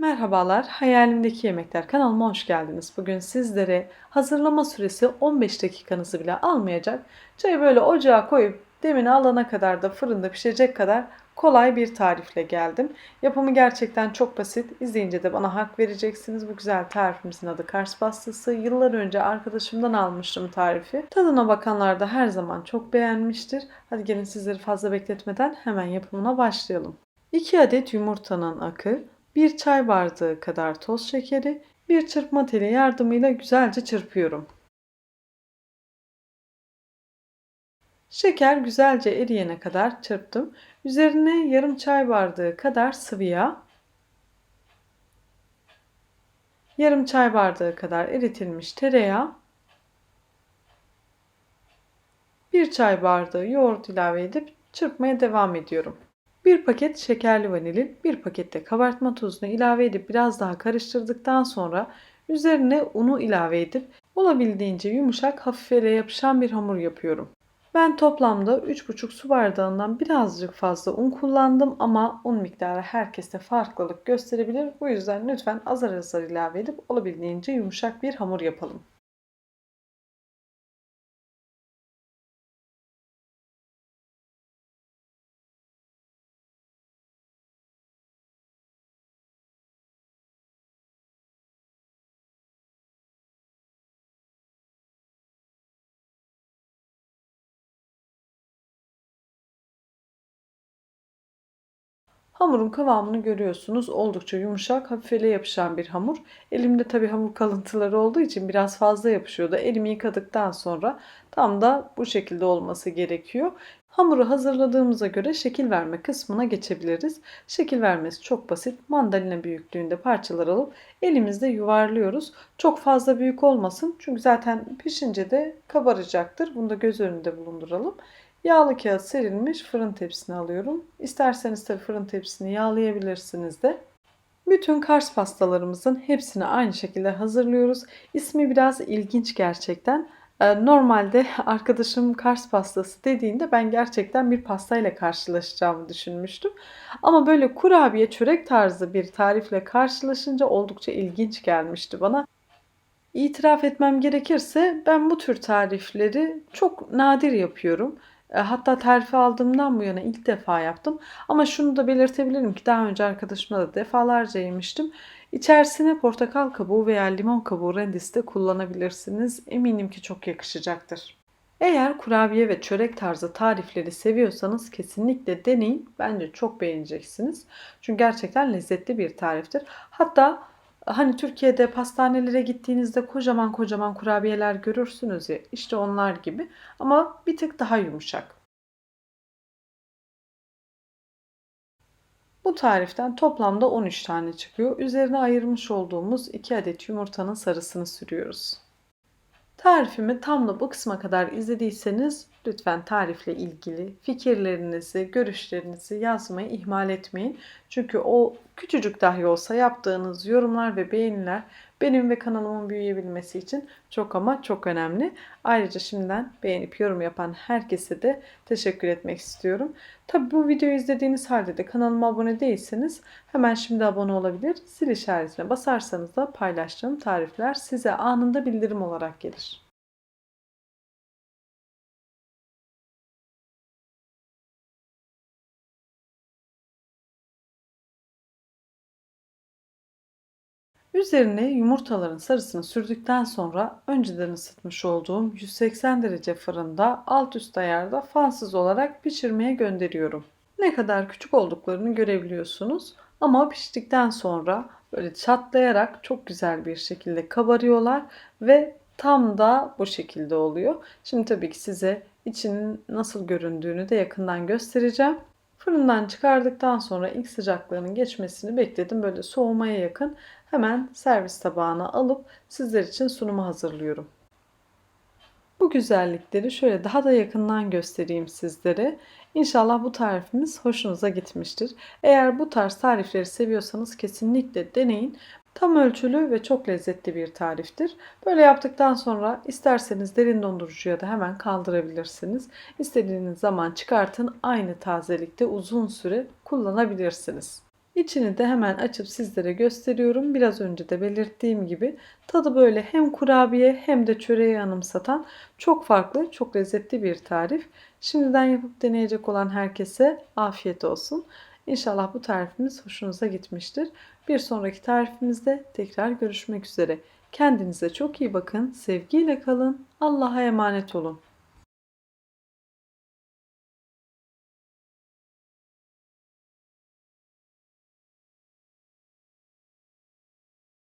Merhabalar, Hayalimdeki Yemekler kanalıma hoş geldiniz. Bugün sizlere hazırlama süresi 15 dakikanızı bile almayacak, çayı böyle ocağa koyup demini alana kadar da fırında pişecek kadar kolay bir tarifle geldim. Yapımı gerçekten çok basit. İzleyince de bana hak vereceksiniz. Bu güzel tarifimizin adı Kars pastası. Yıllar önce arkadaşımdan almıştım tarifi. Tadına bakanlar da her zaman çok beğenmiştir. Hadi gelin sizleri fazla bekletmeden hemen yapımına başlayalım. 2 adet yumurtanın akı, 1 çay bardağı kadar toz şekeri, bir çırpma teli yardımıyla güzelce çırpıyorum. Şeker güzelce eriyene kadar çırptım. Üzerine yarım çay bardağı kadar sıvı yağ, yarım çay bardağı kadar eritilmiş tereyağı, bir çay bardağı yoğurt ilave edip çırpmaya devam ediyorum. Bir paket şekerli vanilin, bir pakette kabartma tozunu ilave edip biraz daha karıştırdıktan sonra üzerine unu ilave edip olabildiğince yumuşak, hafif yapışan bir hamur yapıyorum. Ben toplamda 3,5 su bardağından birazcık fazla un kullandım ama un miktarı herkeste farklılık gösterebilir. Bu yüzden lütfen azar azar ilave edip olabildiğince yumuşak bir hamur yapalım. Hamurun kıvamını görüyorsunuz. Oldukça yumuşak, hafif ele yapışan bir hamur. Elimde tabi hamur kalıntıları olduğu için biraz fazla yapışıyordu. Elimi yıkadıktan sonra tam da bu şekilde olması gerekiyor. Hamuru hazırladığımıza göre şekil verme kısmına geçebiliriz. Şekil vermesi çok basit. Mandalina büyüklüğünde parçalar alıp elimizde yuvarlıyoruz. Çok fazla büyük olmasın çünkü zaten pişince de kabaracaktır. Bunu da göz önünde bulunduralım. Yağlı kağıt serilmiş fırın tepsisine alıyorum. İsterseniz tabii fırın tepsisini yağlayabilirsiniz de. Bütün Kars pastalarımızın hepsini aynı şekilde hazırlıyoruz. İsmi biraz ilginç gerçekten. Ee, normalde arkadaşım Kars pastası dediğinde ben gerçekten bir pastayla karşılaşacağımı düşünmüştüm. Ama böyle kurabiye çörek tarzı bir tarifle karşılaşınca oldukça ilginç gelmişti bana. İtiraf etmem gerekirse ben bu tür tarifleri çok nadir yapıyorum. E, hatta terfi aldığımdan bu yana ilk defa yaptım. Ama şunu da belirtebilirim ki daha önce arkadaşımla da defalarca yemiştim. İçerisine portakal kabuğu veya limon kabuğu rendesi de kullanabilirsiniz. Eminim ki çok yakışacaktır. Eğer kurabiye ve çörek tarzı tarifleri seviyorsanız kesinlikle deneyin. Bence çok beğeneceksiniz. Çünkü gerçekten lezzetli bir tariftir. Hatta Hani Türkiye'de pastanelere gittiğinizde kocaman kocaman kurabiyeler görürsünüz ya işte onlar gibi ama bir tık daha yumuşak. Bu tariften toplamda 13 tane çıkıyor. Üzerine ayırmış olduğumuz 2 adet yumurtanın sarısını sürüyoruz. Tarifimi tam da bu kısma kadar izlediyseniz lütfen tarifle ilgili fikirlerinizi, görüşlerinizi yazmayı ihmal etmeyin. Çünkü o küçücük dahi olsa yaptığınız yorumlar ve beğeniler benim ve kanalımın büyüyebilmesi için çok ama çok önemli. Ayrıca şimdiden beğenip yorum yapan herkese de teşekkür etmek istiyorum. Tabi bu videoyu izlediğiniz halde de kanalıma abone değilseniz hemen şimdi abone olabilir. Zil işaretine basarsanız da paylaştığım tarifler size anında bildirim olarak gelir. Üzerine yumurtaların sarısını sürdükten sonra önceden ısıtmış olduğum 180 derece fırında alt üst ayarda fansız olarak pişirmeye gönderiyorum. Ne kadar küçük olduklarını görebiliyorsunuz ama piştikten sonra böyle çatlayarak çok güzel bir şekilde kabarıyorlar ve tam da bu şekilde oluyor. Şimdi tabii ki size içinin nasıl göründüğünü de yakından göstereceğim. Fırından çıkardıktan sonra ilk sıcaklığının geçmesini bekledim. Böyle soğumaya yakın hemen servis tabağına alıp sizler için sunumu hazırlıyorum. Bu güzellikleri şöyle daha da yakından göstereyim sizlere. İnşallah bu tarifimiz hoşunuza gitmiştir. Eğer bu tarz tarifleri seviyorsanız kesinlikle deneyin. Tam ölçülü ve çok lezzetli bir tariftir. Böyle yaptıktan sonra isterseniz derin dondurucuya da hemen kaldırabilirsiniz. İstediğiniz zaman çıkartın aynı tazelikte uzun süre kullanabilirsiniz. İçini de hemen açıp sizlere gösteriyorum. Biraz önce de belirttiğim gibi tadı böyle hem kurabiye hem de çöreği anımsatan çok farklı, çok lezzetli bir tarif. Şimdiden yapıp deneyecek olan herkese afiyet olsun. İnşallah bu tarifimiz hoşunuza gitmiştir. Bir sonraki tarifimizde tekrar görüşmek üzere. Kendinize çok iyi bakın. Sevgiyle kalın. Allah'a emanet olun.